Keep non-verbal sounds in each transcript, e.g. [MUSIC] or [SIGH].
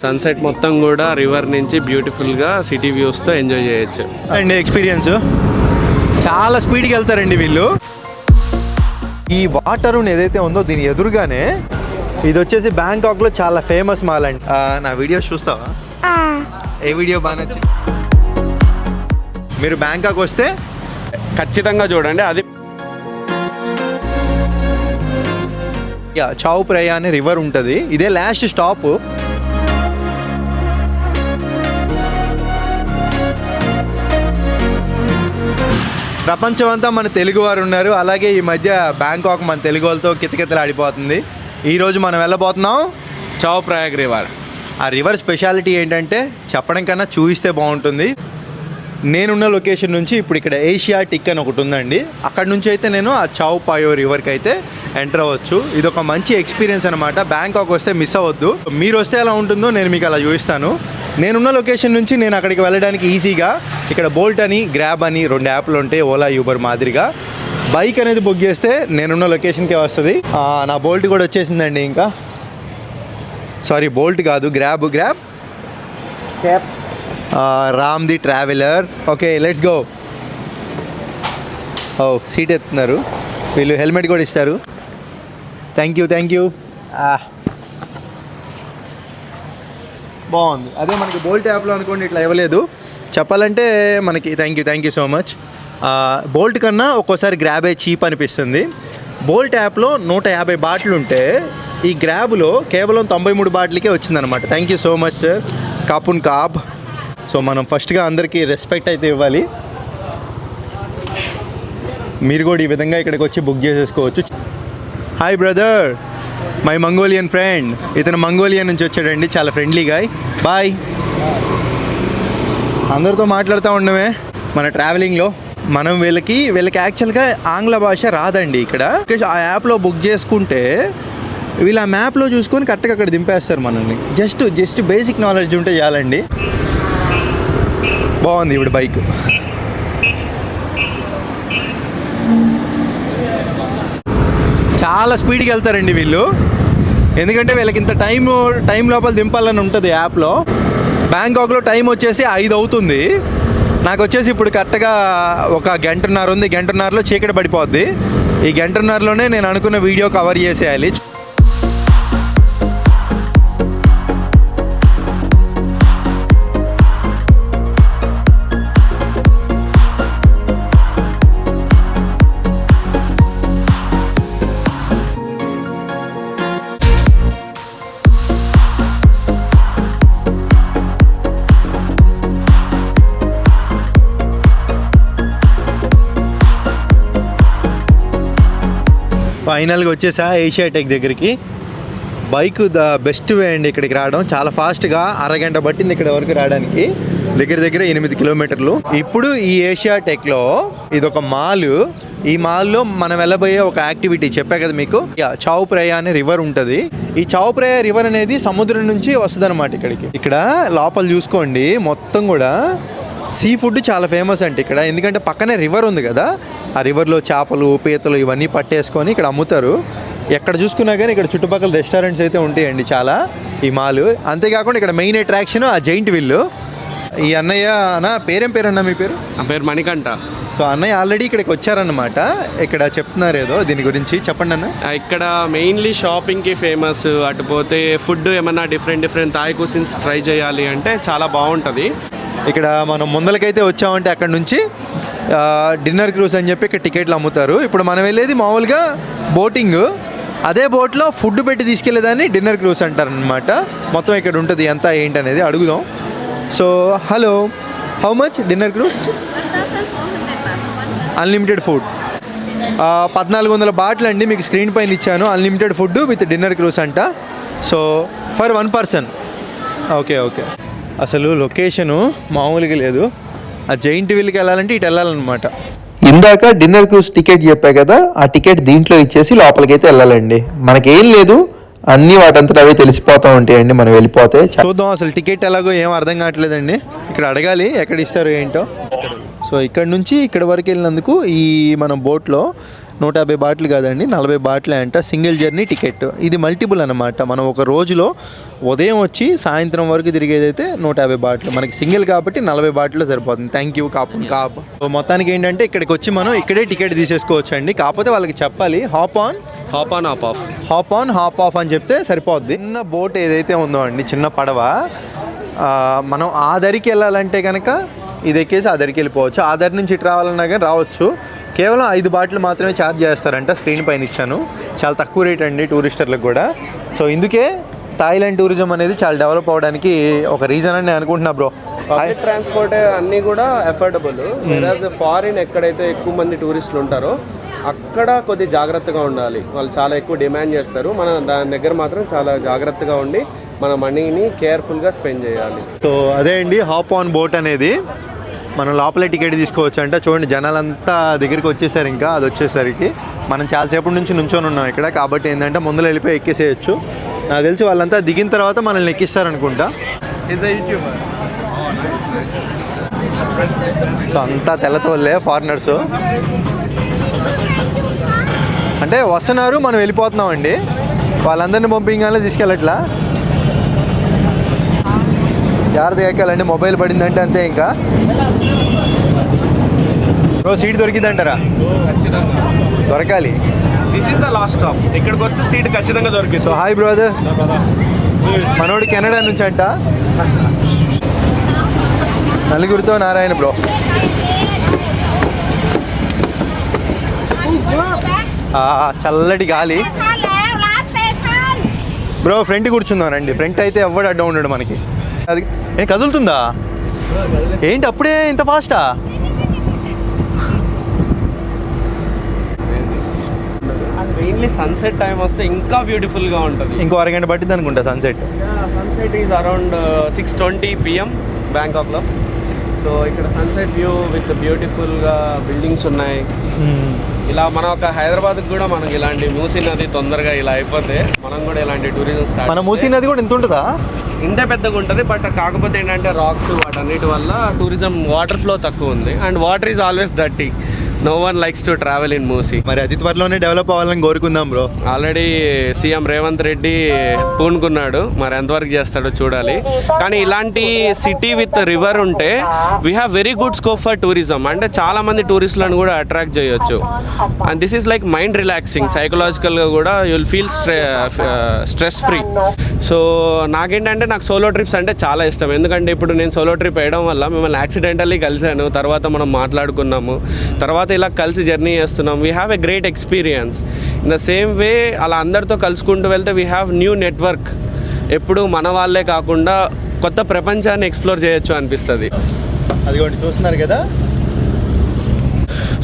Sunset మొత్తం కూడా river నుంచి బ్యూటిఫుల్గా సిటీ వ్యూస్తో ఎంజాయ్ చేయొచ్చు. అండి ఎక్స్పీరియన్స్? చాలా స్పీడ్కి వెళ్తారండి వీళ్ళు. ఈ వాటర్ ఏదైతే ఉందో దీని ఎదురుగానే ఇది వచ్చేసి బ్యాంకాక్లో చాలా ఫేమస్ మాల్ అండి. ఆ, నా వీడియోస్ చూస్తావా? ఏ వీడియో బాగా నచ్చింది? మీరు బ్యాంకాక్ వస్తే ఖచ్చితంగా చూడండి అది యా, చావు ప్రయా అనే రివర్ ఉంటుంది. ఇదే లాస్ట్ స్టాప్ ప్రపంచం అంతా మన తెలుగు వారు ఉన్నారు. అలాగే ఈ మధ్య బ్యాంకాక్ మన తెలుగు వాళ్ళతో కితకితలు ఆడిపోతుంది ఈరోజు మనం వెళ్ళబోతున్నాం. Chao Phraya river. ఆ రివర్ స్పెషాలిటీ ఏంటంటే చెప్పడం కన్నా చూపిస్తే బాగుంటుంది. నేనున్న లొకేషన్ నుంచి ఇప్పుడు ఇక్కడ ఏషియా టిక్ అని ఒకటి ఉందండి. అక్కడ నుంచి అయితే నేను ఆ చావ్ పాయో రివర్కి అయితే ఎంటర్ అవ్వచ్చు. ఇది ఒక మంచి ఎక్స్పీరియన్స్ అనమాట బ్యాంకాక్ వస్తే మిస్ అవ్వద్దు. మీరు వస్తే ఎలా ఉంటుందో నేను మీకు అలా చూపిస్తాను. నేనున్న లొకేషన్ నుంచి నేను అక్కడికి వెళ్ళడానికి ఈజీగా ఇక్కడ బోల్ట్ అని గ్రాబ్ అని రెండు యాప్లు ఉంటాయి. ఓలా యూబర్ మాదిరిగా. బైక్ అనేది బుక్ చేస్తే నేనున్న లొకేషన్కే వస్తుంది. నా బోల్ట్ కూడా వచ్చేసిందండి ఇంకా. సారీ బోల్ట్ కాదు Grab Grab. Ram the traveller. Okay let's go oh seat ఎత్తున్నారు. వీళ్ళు హెల్మెట్ కూడా ఇస్తారు. థ్యాంక్ యూ థ్యాంక్ యూ బాగుంది. అదే మనకి బోల్ట్ యాప్లో అనుకోండి ఇట్లా ఇవ్వలేదు. చెప్పాలంటే మనకి thank you thank you so much Bolt కన్నా ఒక్కోసారి గ్రాబే చీప్ అనిపిస్తుంది. బోల్ట్ యాప్లో నూట యాభై బాటిల్ ఉంటే ఈ గ్రాబ్లో కేవలం తొంభై మూడు బాటిల్కే వచ్చిందనమాట thank you so much sir కాపున్ కాబ్ సో మనం ఫస్ట్గా అందరికీ రెస్పెక్ట్ అయితే ఇవ్వాలి. మీరు కూడా ఈ విధంగా ఇక్కడికి వచ్చి బుక్ చేసేసుకోవచ్చు. Hi brother my Mongolian friend ఇతను మంగోలియా నుంచి వచ్చాడండి చాలా ఫ్రెండ్లీగా బాయ్ అందరితో మాట్లాడుతూ ఉండమే. మన ట్రావెలింగ్లో మనం వీళ్ళకి వీళ్ళకి యాక్చువల్గా ఆంగ్ల భాష రాదండి ఇక్కడ. ఆ యాప్లో బుక్ చేసుకుంటే వీళ్ళు ఆ మ్యాప్లో చూసుకొని కరెక్ట్గా అక్కడ దింపేస్తారు మనల్ని. జస్ట్ జస్ట్ బేసిక్ నాలెడ్జ్ ఉంటే చాలండి. బాగుంది ఇప్పుడు బైక్. చాలా స్పీడ్కి వెళ్తారండి వీళ్ళు. ఎందుకంటే వీళ్ళకి ఇంత టైం టైం లోపల దింపాలని ఉంటుంది యాప్లో బ్యాంకాక్లో టైం వచ్చేసి ఐదు అవుతుంది. నాకు వచ్చేసి ఇప్పుడు కరెక్ట్గా ఒక గంటన్నర ఉంది. గంటన్నరలో చీకటి పడిపోద్ది. ఈ గంటన్నరలోనే నేను అనుకున్న వీడియో కవర్ చేసేయాలి. ఫైనల్గా వచ్చేసా ఏషియా టెక్ దగ్గరికి. బైక్ ద బెస్ట్ వే అండి ఇక్కడికి రావడం. చాలా ఫాస్ట్గా అరగంట పట్టింది ఇక్కడ వరకు రావడానికి. దగ్గర దగ్గర ఎనిమిది కిలోమీటర్లు. ఇప్పుడు ఈ ఏషియా టెక్లో ఇది ఒక మాల్. ఈ మాల్లో మనం వెళ్ళబోయే ఒక యాక్టివిటీ చెప్పా కదా మీకు. యా, అనే రివర్ ఉంటుంది. ఈ చావుప్రయ రివర్ అనేది సముద్రం నుంచి వస్తుంది అనమాట ఇక్కడికి. ఇక్కడ లోపల చూసుకోండి మొత్తం కూడా. సీ ఫుడ్ చాలా ఫేమస్ అంటే ఇక్కడ. ఎందుకంటే పక్కనే రివర్ ఉంది కదా. ఆ రివర్లో చేపలు పీతలు ఇవన్నీ పట్టేసుకొని ఇక్కడ అమ్ముతారు. ఎక్కడ చూసుకున్నా కానీ ఇక్కడ చుట్టుపక్కల రెస్టారెంట్స్ అయితే ఉంటాయండి చాలా. ఈ మాల్. అంతేకాకుండా ఇక్కడ మెయిన్ అట్రాక్షన్ ఆ జైంట్ విల్లు ఈ అన్నయ్య అన్న పేరేం పేరన్నా మీ పేరు? నా పేరు మణికంఠ. సో అన్నయ్య ఆల్రెడీ ఇక్కడికి వచ్చారన్నమాట. ఇక్కడ చెప్తున్నారు ఏదో దీని గురించి. చెప్పండి అన్న. ఆ, ఇక్కడ మెయిన్లీ షాపింగ్కి ఫేమస్ అటు పోతే ఫుడ్ ఏమన్నా different different Thai cuisines try చేయాలి అంటే చాలా బాగుంటుంది. ఇక్కడ మనం ముందలకైతే వచ్చామంటే అక్కడ నుంచి ఆ, డిన్నర్ క్రూజ్ అని చెప్పి ఇక్కడ టికెట్లు అమ్ముతారు. ఇప్పుడు మనం వెళ్ళేది మామూలుగా బోటింగ్ అదే బోట్లో ఫుడ్ పెట్టి తీసుకెళ్ళేదాన్ని డిన్నర్ క్రూజ్ అంటారు అనమాట మొత్తం ఇక్కడ ఉంటుంది ఎంత ఏంటి అనేది అడుగుదాం. So hello how much dinner cruise unlimited food పద్నాలుగు వందల బాటిల్ అండి మీకు స్క్రీన్ పైన ఇచ్చాను. Unlimited food with dinner cruise అంట. So for one person okay okay అసలు లొకేషను మామూలుగా లేదు. ఆ జైంట్ వీల్కి వెళ్ళాలంటే ఇటు వెళ్ళాలన్నమాట. ఇందాక డిన్నర్ క్రూస్ టికెట్ చెప్పా కదా ఆ టికెట్ దీంట్లో ఇచ్చేసి లోపలికైతే వెళ్ళాలండి. మనకేం లేదు. అన్ని వాటంతట అవే తెలిసిపోతూ ఉంటాయండి. మనం వెళ్ళిపోతే చూద్దాం అసలు టికెట్ ఎలాగో ఏం అర్థం కావట్లేదండి. ఇక్కడ అడగాలి ఎక్కడ ఇస్తారు ఏంటో. సో ఇక్కడ నుంచి ఇక్కడ వరకు వెళ్ళినందుకు ఈ మన బోట్లో నూట యాభై బాటిల్ కాదండి నలభై బాటిల్ అంట సింగిల్ జర్నీ టికెట్. ఇది మల్టిపుల్ అనమాట మనం ఒక రోజులో ఉదయం వచ్చి సాయంత్రం వరకు తిరిగేదైతే నూట యాభై బాటిల్. మనకి సింగిల్ కాబట్టి నలభై బాటిల్ సరిపోతుంది. థ్యాంక్ యూ కాపు కాప్. మొత్తానికి ఏంటంటే ఇక్కడికి వచ్చి మనం ఇక్కడే టికెట్ తీసేసుకోవచ్చు అండి కాకపోతే వాళ్ళకి చెప్పాలి hop on hop on hop off hop on hop off అని చెప్తే సరిపోద్ది. చిన్న బోట్ ఏదైతే ఉందో అండి చిన్న పడవ మనం ఆ దరికి వెళ్ళాలంటే కనుక ఇది ఎక్కేసి ఆ దరికి వెళ్ళిపోవచ్చు. ఆ దరి నుంచి ఇటు రావాలన్నా కానీ రావచ్చు. కేవలం ఐదు బాటిల్ మాత్రమే ఛార్జ్ చేస్తారంట స్క్రీన్ పైన ఇచ్చాను. చాలా తక్కువ రేట్ అండి టూరిస్టర్లకు కూడా. సో ఇందుకే థాయిలాండ్ టూరిజం అనేది చాలా డెవలప్ అవ్వడానికి ఒక రీజన్ అని నేను అనుకుంటున్నా బ్రో పబ్లిక్ ట్రాన్స్పోర్ట్ అన్నీ కూడా అఫోర్డబుల్ ఫారిన్ ఎక్కడైతే ఎక్కువ మంది టూరిస్టులు ఉంటారో అక్కడ కొద్ది జాగ్రత్తగా ఉండాలి. వాళ్ళు చాలా ఎక్కువ డిమాండ్ చేస్తారు. మన దాని దగ్గర మాత్రం చాలా జాగ్రత్తగా ఉండి మన మనీని కేర్ఫుల్గా స్పెండ్ చేయాలి. సో అదే అండి హాప్ ఆన్ బోట్ అనేది. మనం లోపలే టికెట్ తీసుకోవచ్చు అంటే చూడండి జనాలంతా దగ్గరికి వచ్చేసారు ఇంకా అది వచ్చేసరికి. మనం చాలాసేపటి నుంచి నుంచొని ఉన్నాం ఇక్కడ కాబట్టి ఏంటంటే ముందులో వెళ్ళిపోయి ఎక్కేసేయచ్చు. నాకు తెలిసి వాళ్ళంతా దిగిన తర్వాత మనల్ని ఎక్కిస్తారనుకుంటా. సో అంతా తెల్లతోళ్ళే ఫారినర్స్ అంటే వస్తున్నారు మనం వెళ్ళిపోతున్నాం అండి వాళ్ళందరినీ పంపించాలని తీసుకెళ్ళట్లా. జాగ్రత్తగా ఎక్కాలండి మొబైల్ పడిందంటే అంతే ఇంకా. బ్రో సీట్ దొరికిందంటారా? దొరకాలి. This is the last stop ఇక్కడికి వస్తే సీట్ ఖచ్చితంగా దొరికింది. సో హాయ్ బ్రదర్ మనోడు కెనడా నుంచి అంట. నలుగురితో నారాయణ బ్రో. చల్లటి గాలి. బ్రో ఫ్రంట్ కూర్చుందాం రండి. ఫ్రంట్ అయితే ఎవ్వడు అడ్డం ఉండడు మనకి. అది ఏం కదులుతుందా? ఏంటి అప్పుడే ఇంత ఫాస్టా మెయిన్లీ సన్సెట్ టైం వస్తే ఇంకా బ్యూటిఫుల్గా ఉంటుంది. ఇంకో అరగంట పట్టింది అనుకుంటా sunset sunset is around six twenty PM బ్యాంకాక్లో so ఇక్కడ సన్సెట్ వ్యూ విత్ బ్యూటిఫుల్గా బిల్డింగ్స్ ఉన్నాయి. ఇలా మన ఒక హైదరాబాద్కి కూడా మనకి ఇలాంటి మూసీ నది తొందరగా ఇలా అయిపోతే మనం కూడా ఇలాంటి టూరిజం స్టార్ట్ మన మూసీ నది కూడా ఇంత ఉంటుందా? ఇంతే పెద్దగా ఉంటుంది బట్ కాకపోతే ఏంటంటే రాక్స్ వాటన్నిటి వల్ల టూరిజం వాటర్ ఫ్లో తక్కువ ఉంది. And water is always dirty no one likes to travel in Musi మరి అతి త్వరలోనే డెవలప్ అవ్వాలని కోరుకుందాం bro already CM Revanth Reddy పూనుకున్నాడు. మరి ఎంతవరకు చేస్తాడో చూడాలి. కానీ ఇలాంటి సిటీ విత్ రివర్ ఉంటే we have very good scope for tourism అంటే చాలా మంది టూరిస్టులను కూడా అట్రాక్ట్ చేయొచ్చు. And this is like mind relaxing సైకలాజికల్గా కూడా you'll feel స్ట్రె stress free so నాకేంటంటే నాకు సోలో ట్రిప్స్ అంటే చాలా ఇష్టం. ఎందుకంటే ఇప్పుడు నేను సోలో ట్రిప్ వేయడం వల్ల మిమ్మల్ని యాక్సిడెంటల్లీ కలిశాను. తర్వాత మనం మాట్లాడుకున్నాము. తర్వాత ఇలా కలిసి జర్నీ చేస్తున్నాం. We have a great experience in the same way అలా అందరితో కలుసుకుంటూ వెళ్తే వీ హ్యావ్ న్యూ నెట్వర్క్ ఎప్పుడు మన వాళ్ళే కాకుండా కొత్త ప్రపంచాన్ని ఎక్స్ప్లోర్ చేయొచ్చు అనిపిస్తుంది. అదిగోండి చూస్తున్నారు కదా?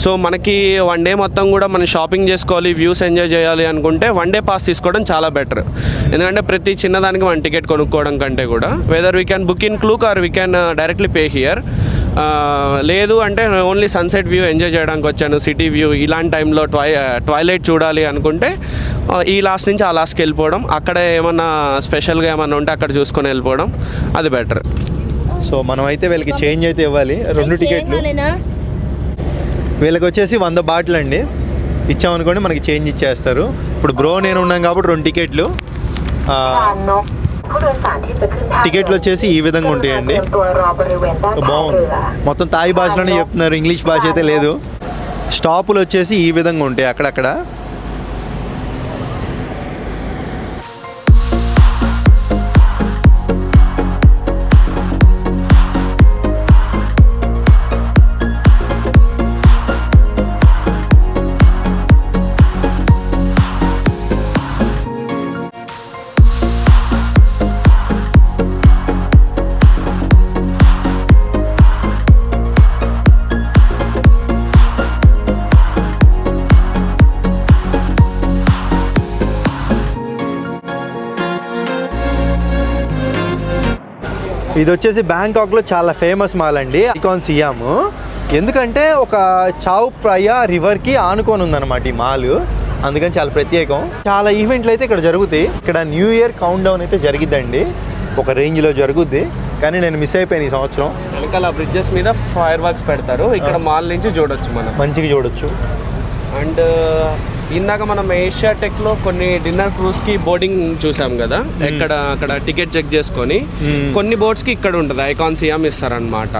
సో మనకి వన్ డే మొత్తం కూడా మనం షాపింగ్ చేసుకోవాలి వ్యూస్ ఎంజాయ్ చేయాలి అనుకుంటే వన్ డే పాస్ తీసుకోవడం చాలా బెటర్ ఎందుకంటే ప్రతి చిన్నదానికి మనం టికెట్ కొనుక్కోవడం కంటే కూడా whether we can book in Klook or we can directly pay here లేదు అంటే ఓన్లీ సన్సెట్ వ్యూ ఎంజాయ్ చేయడానికి వచ్చాను. సిటీ వ్యూ ఇలాంటి టైంలో ట్వై ట్వైలైట్ చూడాలి అనుకుంటే ఈ లాస్ట్ నుంచి ఆ లాస్ట్కి వెళ్ళిపోవడం. అక్కడ ఏమన్నా స్పెషల్గా ఏమన్నా ఉంటే అక్కడ చూసుకొని వెళ్ళిపోవడం. అది బెటర్ సో మనం అయితే వీళ్ళకి చేంజ్ అయితే ఇవ్వాలి. రెండు టికెట్లు వీళ్ళకి వచ్చేసి వంద బాటిల్ అండి. ఇచ్చామనుకోండి మనకి చేంజ్ ఇచ్చేస్తారు. ఇప్పుడు బ్రో నేను ఉన్నాం కాబట్టి రెండు టికెట్లు టికెట్లు వచ్చేసి ఈ విధంగా ఉంటాయండి. బాగుంది. మొత్తం తాయి భాషలోనే చెప్తున్నారు. ఇంగ్లీష్ భాష అయితే లేదు. స్టాపులు వచ్చేసి ఈ విధంగా ఉంటాయి అక్కడక్కడ. ఇది వచ్చేసి బ్యాంకాక్లో చాలా ఫేమస్ మాల్ అండి. Icon Siam. ఎందుకంటే ఒక చావ్ ప్రయా రివర్కి ఆనుకొని ఉందన్నమాట ఈ మాల్. అందుకని చాలా ప్రత్యేకం. చాలా ఈవెంట్లు అయితే ఇక్కడ జరుగుతాయి. ఇక్కడ న్యూ ఇయర్ కౌంట్ డౌన్ అయితే జరిగిద్దండి. ఒక రేంజ్లో జరుగుద్ది. కానీ నేను మిస్ అయిపోయాను ఈ సంవత్సరం. వెనకాల బ్రిడ్జెస్ మీద ఫైర్ వర్క్స్ పెడతారు. ఇక్కడ మాల్ నుంచి చూడొచ్చు మనం. మంచిగా చూడొచ్చు. అండ్ ఇందాక మనం ఏషియా టెక్లో కొన్ని డిన్నర్ క్రూజ్కి బోర్డింగ్ చూసాం కదా? ఎక్కడ అక్కడ టికెట్ చెక్ చేసుకొని. కొన్ని బోట్స్కి ఇక్కడ ఉంటుంది. ఐకాన్ సియామ్ ఇస్తారనమాట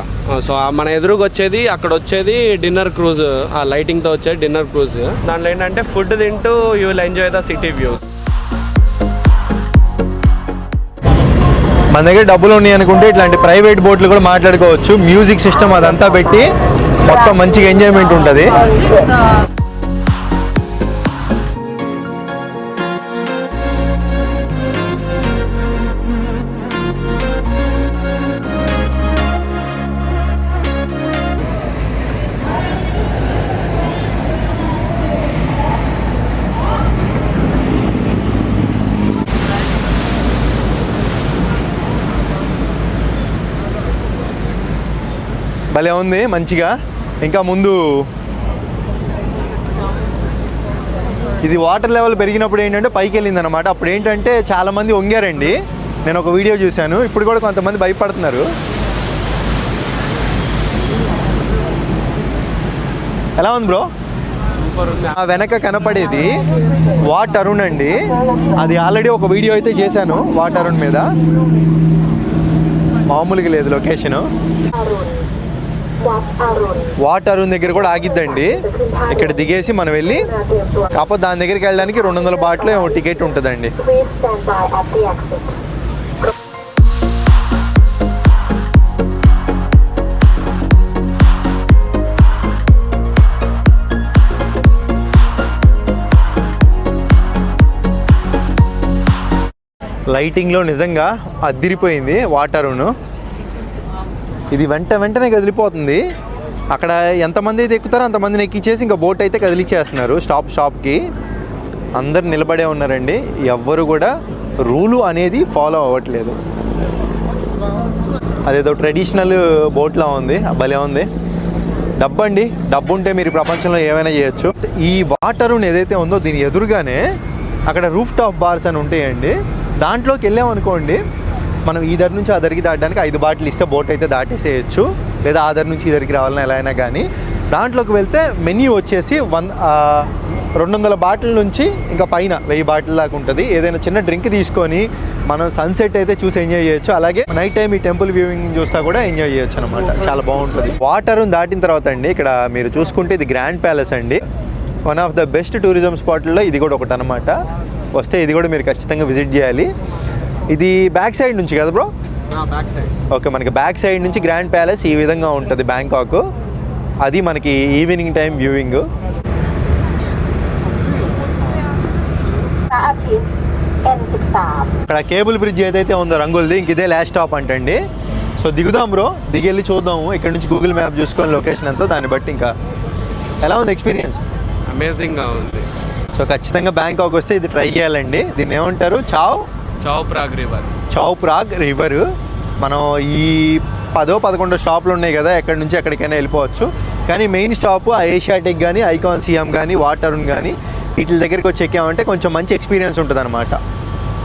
సో మన ఎదురుగా వచ్చేది అక్కడ వచ్చేది డిన్నర్ క్రూజ్ ఆ లైటింగ్తో వచ్చేది డిన్నర్ క్రూజ్ దాంట్లో ఏంటంటే ఫుడ్ తింటూ you will enjoy the city view మన దగ్గర డబ్బులు ఉన్నాయి అనుకుంటే ఇట్లాంటి ప్రైవేట్ బోట్లు కూడా మాట్లాడుకోవచ్చు. మ్యూజిక్ సిస్టమ్ అదంతా పెట్టి మొత్తం మంచిగా ఎంజాయ్మెంట్ ఉంటుంది. భలే ఉంది మంచిగా. ఇంకా ముందు ఇది వాటర్ లెవెల్ పెరిగినప్పుడు ఏంటంటే పైకి వెళ్ళింది అనమాట అప్పుడు ఏంటంటే చాలామంది వంగారండి. నేను ఒక వీడియో చూశాను. ఇప్పుడు కూడా కొంతమంది భయపడుతున్నారు. ఎలా ఉంది బ్రో? ఆ వెనక కనపడేది వాట్ అరుణ్ అండి. అది ఆల్రెడీ ఒక వీడియో అయితే చేశాను వాట్ అరుణ్ మీద. మామూలుగా లేదు లొకేషను. వాట్ అరుణ్ దగ్గర కూడా ఆగిద్దండి. ఇక్కడ దిగేసి మనం వెళ్ళి కాకపోతే దాని దగ్గరికి వెళ్ళడానికి రెండు వందల బాట్లు టికెట్ ఉంటుందండి. లైటింగ్లో నిజంగా అద్దిరిపోయింది వాటరును ఇది వెంట వెంటనే కదిలిపోతుంది. అక్కడ ఎంతమంది అయితే ఎక్కుతారో అంతమందిని ఎక్కించేసి ఇంకా బోట్ అయితే కదిలిచ్చేస్తున్నారు స్టాప్ షాప్కి అందరు నిలబడే ఉన్నారండి. ఎవ్వరు కూడా రూలు అనేది ఫాలో అవ్వట్లేదు. అదేదో ట్రెడిషనల్ బోట్లా ఉంది. భలే ఉంది. డబ్బు అండి. డబ్బు ఉంటే మీరు ప్రపంచంలో ఏమైనా చేయొచ్చు. ఈ వాటర్ ఏదైతే ఉందో దీని ఎదురుగానే అక్కడ రూఫ్ టాప్ బార్స్ అని ఉంటాయండి. దాంట్లోకి వెళ్ళామనుకోండి మనం ఈ నుంచి ఆ దరికి దాటడానికి ఐదు బాటిల్ ఇస్తే బోట్ అయితే దాటేసేయచ్చు. లేదా ఆ నుంచి ఈ రావాలని రావాలన్నా ఎలా అయినా కానీ దాంట్లోకి వెళ్తే మెన్యూ వచ్చేసి వన్ రెండు వందల బాటిల్ నుంచి ఇంకా పైన వెయ్యి బాటిల్ దాకా ఉంటుంది. ఏదైనా చిన్న డ్రింక్ తీసుకొని మనం సన్సెట్ అయితే చూసి ఎంజాయ్ చేయొచ్చు. అలాగే నైట్ టైం ఈ టెంపుల్ వ్యూవింగ్ చూస్తా కూడా ఎంజాయ్ చేయొచ్చు అనమాట చాలా బాగుంటుంది. వాటర్ దాటిన తర్వాత అండి ఇక్కడ మీరు చూసుకుంటే ఇది గ్రాండ్ ప్యాలెస్ అండి. One of the best tourism స్పాట్లలో ఇది కూడా ఒకటి అనమాట వస్తే ఇది కూడా మీరు ఖచ్చితంగా విజిట్ చేయాలి. ఇది బ్యాక్ సైడ్ నుంచి కదా బ్రో? Back side. ఓకే మనకి బ్యాక్ సైడ్ నుంచి గ్రాండ్ ప్యాలెస్ ఈ విధంగా ఉంటుంది బ్యాంకాక్. అది మనకి ఈవినింగ్ టైం వ్యూవింగ్ ఇక్కడ కేబుల్ బ్రిడ్జ్ ఏదైతే ఉందో రంగులది ఇంక ఇదే లాస్ట్ స్టాప్ అంటండి. సో దిగుదాం బ్రో దిగి వెళ్ళి చూద్దాము. ఇక్కడ నుంచి గూగుల్ మ్యాప్ చూసుకొని లొకేషన్ అంతా దాన్ని బట్టి ఇంకా ఎలా ఉంది ఎక్స్పీరియన్స్ అమేజింగ్గా ఉంది. సో ఖచ్చితంగా బ్యాంకాక్ వస్తే ఇది ట్రై చేయాలండి. దీన్ని ఏమంటారు? Chao. Chao Phraya river. Chao Phraya river? మనం ఈ పదో పదకొండో స్టాప్లు ఉన్నాయి కదా ఎక్కడి నుంచి ఎక్కడికైనా వెళ్ళిపోవచ్చు. కానీ మెయిన్ స్టాప్ ఆ ఏషియాటిక్ కానీ ఐకాన్ సిఎం కానీ వాటరున్ కానీ వీటి దగ్గరికి వచ్చి ఎక్కామంటే కొంచెం మంచి ఎక్స్పీరియన్స్ ఉంటుంది అనమాట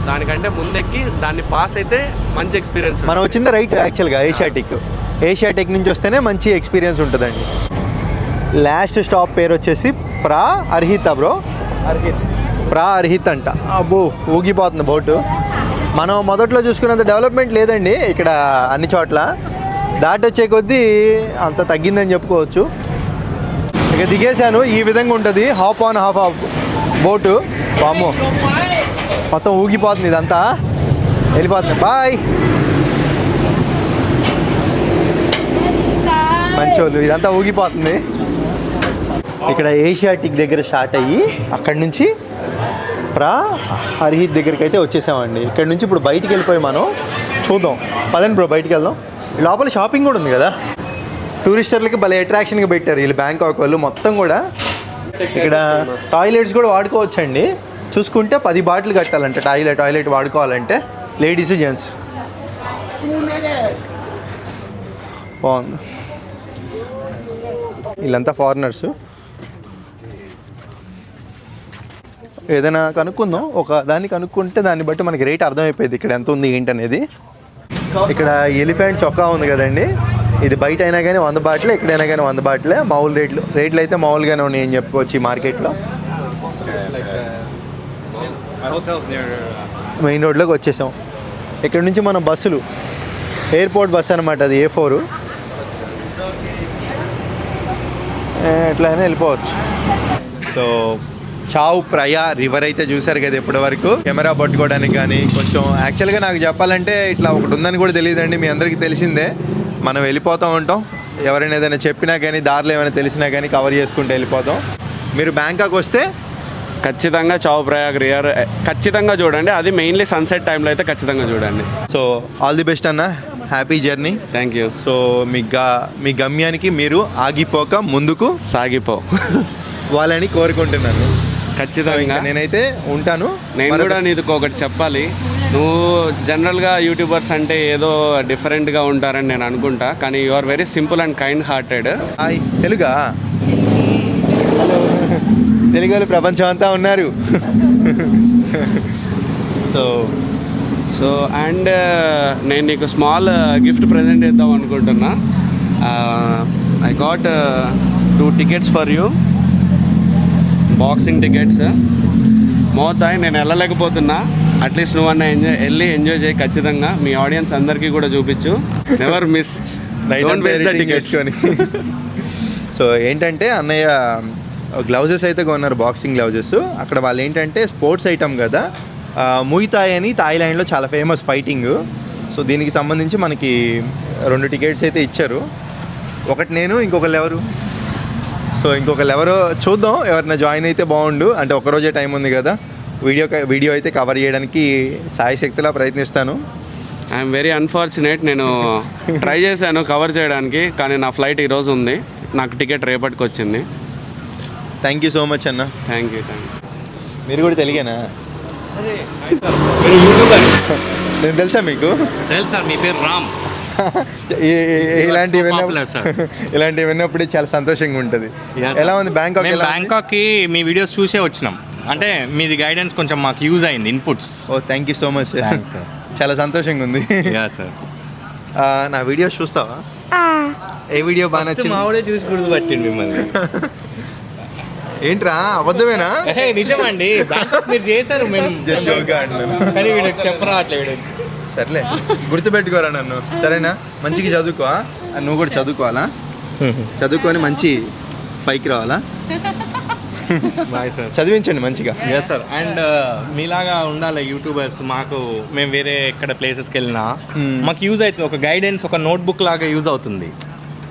దానికంటే ముందెక్కి దాన్ని పాస్ అయితే మంచి ఎక్స్పీరియన్స్ మనం వచ్చింది రైట్ యాక్చువల్గా ఏషియాటిక్. ఏషియాటిక్ నుంచి వస్తేనే మంచి ఎక్స్పీరియన్స్ ఉంటుందండి. లాస్ట్ స్టాప్ పేరు వచ్చేసి ప్రా అర్హిత బ్రో. ప్రా అర్హిత్ అంట అబ్బో ఊగిపోతుంది బోటు. మనం మొదట్లో చూసుకున్నంత డెవలప్మెంట్ లేదండి ఇక్కడ అన్ని చోట్ల. దాటి వచ్చే కొద్దీ అంత తగ్గిందని చెప్పుకోవచ్చు. ఇక దిగేశాను ఈ విధంగా ఉంటుంది. Hop on hop off boat. వామ్మో మొత్తం ఊగిపోతుంది ఇదంతా. వెళ్ళిపోతుంది. బాయ్. మంచోళ్ళు ఇదంతా ఊగిపోతుంది. ఇక్కడ ఏషియాటిక్ దగ్గర స్టార్ట్ అయ్యి అక్కడి నుంచి ప్రా హరిహిత్ దగ్గరికి అయితే వచ్చేసామండి. ఇక్కడ నుంచి ఇప్పుడు బయటికి వెళ్ళిపోయి మనం చూద్దాం. పదండి బ్రో బయటికి వెళ్దాం. లోపల షాపింగ్ కూడా ఉంది కదా. టూరిస్టర్లకి భలే అట్రాక్షన్గా పెట్టారు వీళ్ళు బ్యాంకాక్ వాళ్ళు మొత్తం కూడా. ఇక్కడ టాయిలెట్స్ కూడా వాడుకోవచ్చండి. చూసుకుంటే పది బాటిల్ కట్టాలంటే టాయిలెట్ టాయిలెట్ వాడుకోవాలంటే. లేడీస్ జెంట్స్ బాగుంది. వీళ్ళంతా ఫారినర్స్ ఏదైనా కనుక్కుందాం. ఒక దాన్ని కనుక్కుంటే దాన్ని బట్టి మనకి రేట్ అర్థమైపోయింది ఇక్కడ ఎంత ఉంది ఏంటి అనేది. ఇక్కడ ఎలిఫెంట్ చొక్కా ఉంది కదండి. ఇది బయట అయినా కానీ వంద బాటిల్ ఎక్కడైనా కానీ వంద బాటిలే. మామూలు రేట్లు రేట్లు అయితే మామూలుగానే ఉన్నాయి అని చెప్పుకోవచ్చు ఈ మార్కెట్లో. మెయిన్ రోడ్లోకి వచ్చేసాం. ఇక్కడ నుంచి మన బస్సులు. ఎయిర్పోర్ట్ బస్ అనమాట అది ఏ ఫోరు. ఎట్లయినా వెళ్ళిపోవచ్చు. సో చావు ప్రయా రివర్ అయితే చూసారు కదా ఇప్పటి వరకు. కెమెరా పట్టుకోవడానికి కానీ కొంచెం యాక్చువల్గా నాకు చెప్పాలంటే ఇట్లా ఒకటి ఉందని కూడా తెలియదండి మీ అందరికీ తెలిసిందే. మనం వెళ్ళిపోతూ ఉంటాం. ఎవరైనా ఏదైనా చెప్పినా కానీ దారిలో ఏమైనా తెలిసినా కానీ కవర్ చేసుకుంటూ వెళ్ళిపోతాం. మీరు బ్యాంకాక్ వస్తే ఖచ్చితంగా చావు ప్రయాగ్ రియర్ ఖచ్చితంగా చూడండి. అది మెయిన్లీ సన్సెట్ టైంలో అయితే ఖచ్చితంగా చూడండి. సో ఆల్ ది బెస్ట్ అన్న. Happy journey. Thank you so మీ గా మీ గమ్యానికి మీరు ఆగిపోక ముందుకు సాగిపో. [LAUGHS] వాళ్ళని కోరుకుంటున్నాను. ఖచ్చితంగా. నేనైతే ఉంటాను. నేను కూడా నీకు ఒకటి చెప్పాలి. నువ్వు జనరల్గా యూట్యూబర్స్ అంటే ఏదో డిఫరెంట్గా ఉంటారని నేను అనుకుంటా కానీ you are very simple and kind hearted. Hi తెలుగా? Telugu వాళ్ళు ప్రపంచం అంతా ఉన్నారు. సో సో అండ్ నేను నీకు స్మాల్ గిఫ్ట్ ప్రజెంట్ చేద్దాం అనుకుంటున్నా. I got two tickets for you boxing tickets మోతాయి నేను వెళ్ళలేకపోతున్నా. అట్లీస్ట్ నువ్వన్నా ఎంజాయ్ వెళ్ళి ఎంజాయ్ చేయి ఖచ్చితంగా. మీ ఆడియన్స్ అందరికీ కూడా చూపించు. నెవర్ మిస్ టికెట్స్ సో ఏంటంటే అన్నయ్య గ్లౌజెస్ అయితే కొన్నారు బాక్సింగ్ గ్లౌజెస్. అక్కడ వాళ్ళు ఏంటంటే స్పోర్ట్స్ ఐటమ్ కదా. ముయితాయ్ అని థాయిలాండ్లో చాలా ఫేమస్ ఫైటింగ్ సో దీనికి సంబంధించి మనకి రెండు టికెట్స్ అయితే ఇచ్చారు. ఒకటి నేను ఇంకొకరు ఎవరు? సో ఇంకొకరు ఎవరో చూద్దాం. ఎవరైనా జాయిన్ అయితే బాగుండు. అంటే ఒకరోజే టైం ఉంది కదా. వీడియో వీడియో అయితే కవర్ చేయడానికి సాయి శక్తిలా ప్రయత్నిస్తాను. I'm very unfortunate. నేను ట్రై చేశాను కవర్ చేయడానికి కానీ నా ఫ్లైట్ ఈరోజు ఉంది. నాకు టికెట్ రేపటికి వచ్చింది థ్యాంక్ యూ సో మచ్ అన్న. Thank you thank you. మీరు కూడా తెలుగేనా? యూట్యూబర్. నేను తెలుసా మీకు? తెలుసు మీ పేరు రామ్. [LAUGHS] sir. [LAUGHS] ఇలాంటివి విన్నప్పుడు చాలా సంతోషంగా ఉంటుంది. ఎలా ఉంది బ్యాంకాక్ ఉంది? బ్యాంకాక్కి మీ వీడియోస్ చూసే వచ్చినాం. అంటే మీది గైడెన్స్ కొంచెం మాకు యూజ్ అయింది inputs oh thank you so much sir. [LAUGHS] చాలా సంతోషంగా ఉంది. యా సార్ ఆ, నా వీడియోస్ చూస్తావా? ఏ వీడియో బాగా నచ్చింది? మావిడే చూసి గుర్తుపట్టింది మిమ్మల్ని. ఏంట్రా అబద్ధమేనా నిజమండి. బ్యాంకాక్ మీరు చేశారు మేము. Just సర్లే గుర్తుపెట్టుకోరా నన్ను. సరేనా? మంచిగా చదువుకో ఆ? నువ్వు కూడా చదువుకోవాలా? చదువుకొని మంచి పైకి రావాలా? చదివించండి మంచిగా. ఎస్ సార్ అండ్ మీలాగా ఉండాలి యూట్యూబర్స్. మాకు మేము వేరే ఎక్కడ ప్లేసెస్కి వెళ్ళినా Hmm. మాకు యూజ్ అవుతుంది. ఒక గైడెన్స్ ఒక నోట్బుక్ లాగా యూజ్ అవుతుంది.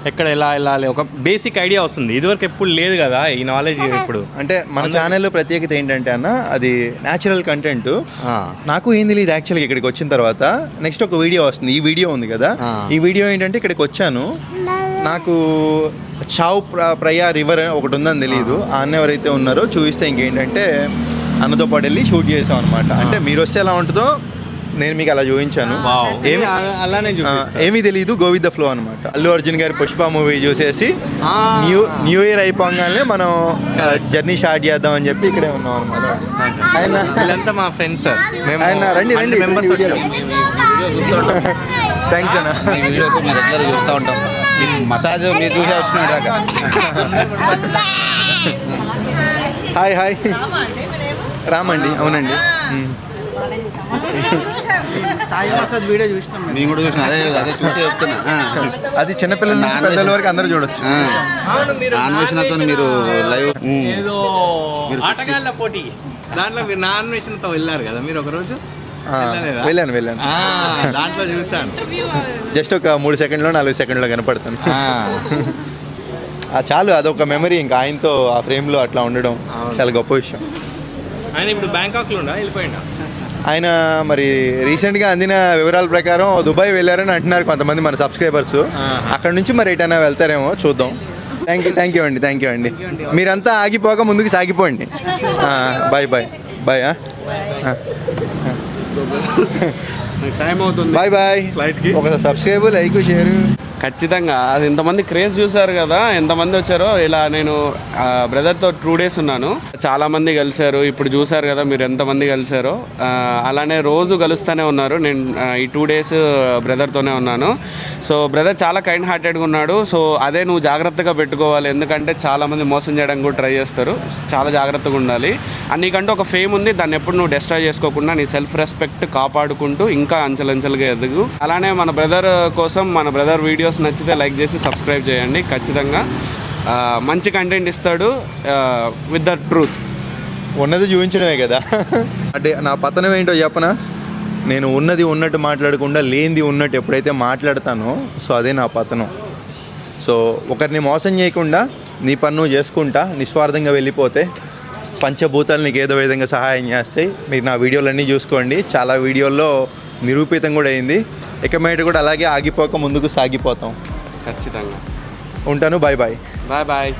ఎక్కడ ఎలా వెళ్ళాలి ఒక బేసిక్ ఐడియా వస్తుంది. ఇదివరకు ఎప్పుడు లేదు కదా ఈ నాలెడ్జ్ ఇప్పుడు. అంటే మన ఛానల్లో ప్రత్యేకత ఏంటంటే అన్న అది న్యాచురల్ కంటెంట్ ఆ. నాకు ఏం తెలియదు యాక్చువల్గా ఇక్కడికి వచ్చిన తర్వాత. నెక్స్ట్ ఒక వీడియో వస్తుంది. ఈ వీడియో ఉంది కదా. ఈ వీడియో ఏంటంటే ఇక్కడికి వచ్చాను. నాకు చావ్ ప్ర- ప్రయా రివర్ ఒకటి ఉందని తెలియదు ఆ. అన్న ఎవరైతే ఉన్నారో చూపిస్తే ఇంకేంటంటే అన్నతో పాటు వెళ్ళి షూట్ చేసాం అనమాట అంటే మీరు వస్తే ఎలా ఉంటుందో నేను మీకు అలా చూపించాను. ఏమి అలానే తెలియదు గోవింద ఫ్లో అనమాట అల్లు అర్జున్ గారి పుష్ప మూవీ చూసేసి. న్యూ న్యూ ఇయర్ అయిపోగానే మనం జర్నీ స్టార్ట్ చేద్దాం అని చెప్పి ఇక్కడే ఉన్నాం అనమాట వీళ్ళంతా మా ఫ్రెండ్స్ సార్. మేము ఆయన రండి, రండి, మెంబర్స్ థ్యాంక్స్ [LAUGHS] [LAUGHS] అన్న. మీ వీడియోస్ మేము రెగ్యులర్ చూస్తూ ఉంటాం. మసాజ్ మీరు చూసే వచ్చిన దాకా హాయ్ హాయ్ రామండి అవునండి. మ్. నేను కూడా చూసిన. అదే అదే చూసే చెప్తున్నా. ఆ. అది చిన్నపిల్లల నుంచి పెద్దల. వరకు అందరూ చూడొచ్చు. ఆ. అన్వేషణతో మీరు లైవ్ ఏదో ఆటగాళ్ళ పోటీ. దాంట్లో మీరు నా అన్వేషణతో వెళ్ళారు కదా మీరు ఒక రోజు ఆ, వెళ్ళలేదా? వెళ్ళాను వెళ్ళాను. ఆ, దాంట్లో చూసాను జస్ట్ ఒక మూడు సెకండ్లో నాలుగు సెకండ్లో కనపడతాను. ఆ. ఆ, చాలు అదొక మెమరీ ఇంకా ఆయనతో ఆ ఫ్రేమ్లో అట్లా ఉండడం చాలా గొప్ప విషయం. ఆయన ఇప్పుడు బ్యాంకాక్లో ఉండా? వెళ్ళిపోయిండా? ఆయన మరి రీసెంట్గా అందిన వివరాల ప్రకారం దుబాయ్ వెళ్ళారని అంటున్నారు కొంతమంది మన సబ్స్క్రైబర్స్. అక్కడ నుంచి మరి ఎటైనా వెళ్తారేమో చూద్దాం. థ్యాంక్ యూ థ్యాంక్ యూ అండి థ్యాంక్ యూ అండి. మీరంతా ఆగిపోక ముందుకు సాగిపోండి. Bye bye bye bye bye? ఒక సబ్స్క్రైబ్ లైక్ షేర్. ఖచ్చితంగా. అది ఇంతమంది క్రేజ్ చూశారు కదా ఎంతమంది వచ్చారో ఇలా నేను బ్రదర్తో టూ డేస్ ఉన్నాను. చాలామంది కలిశారు ఇప్పుడు చూశారు కదా మీరు ఎంతమంది కలిశారో. అలానే రోజు కలుస్తూనే ఉన్నారు. నేను ఈ టూ డేస్ బ్రదర్తోనే ఉన్నాను. సో బ్రదర్ చాలా కైండ్ హార్టెడ్గా ఉన్నాడు. సో అదే నువ్వు జాగ్రత్తగా పెట్టుకోవాలి. ఎందుకంటే చాలామంది మోసం చేయడానికి కూడా ట్రై చేస్తారు. చాలా జాగ్రత్తగా ఉండాలి. అండ్ నీకంటూ ఒక ఫేమ్ ఉంది. దాన్ని ఎప్పుడు నువ్వు డిస్ట్రాయ్ చేసుకోకుండా నీ సెల్ఫ్ రెస్పెక్ట్ కాపాడుకుంటూ ఇంకా అంచెలంచెలుగా ఎదుగు. అలానే మన బ్రదర్ కోసం మన బ్రదర్ వీడియో వీడియోస్ నచ్చితే లైక్ చేసి సబ్స్క్రైబ్ చేయండి. ఖచ్చితంగా మంచి కంటెంట్ ఇస్తాడు విత్ ద ట్రూత్ ఉన్నది చూపించడమే కదా. అంటే నా పతనం ఏంటో చెప్పనా? నేను ఉన్నది ఉన్నట్టు మాట్లాడకుండా లేనిది ఉన్నట్టు ఎప్పుడైతే మాట్లాడతానో సో అదే నా పతనం. సో ఒకరిని మోసం చేయకుండా నీ పన్ను చేసుకుంటా నిస్వార్థంగా వెళ్ళిపోతే పంచభూతాలు నీకు ఏదో విధంగా సహాయం చేస్తాయి. మీరు నా వీడియోలన్నీ చూసుకోండి. చాలా వీడియోల్లో నిరూపితం కూడా అయింది. ఇక మీద కూడా అలాగే ఆగిపోక ముందుకు సాగిపోతాం. ఖచ్చితంగా. ఉంటాను. Bye bye bye bye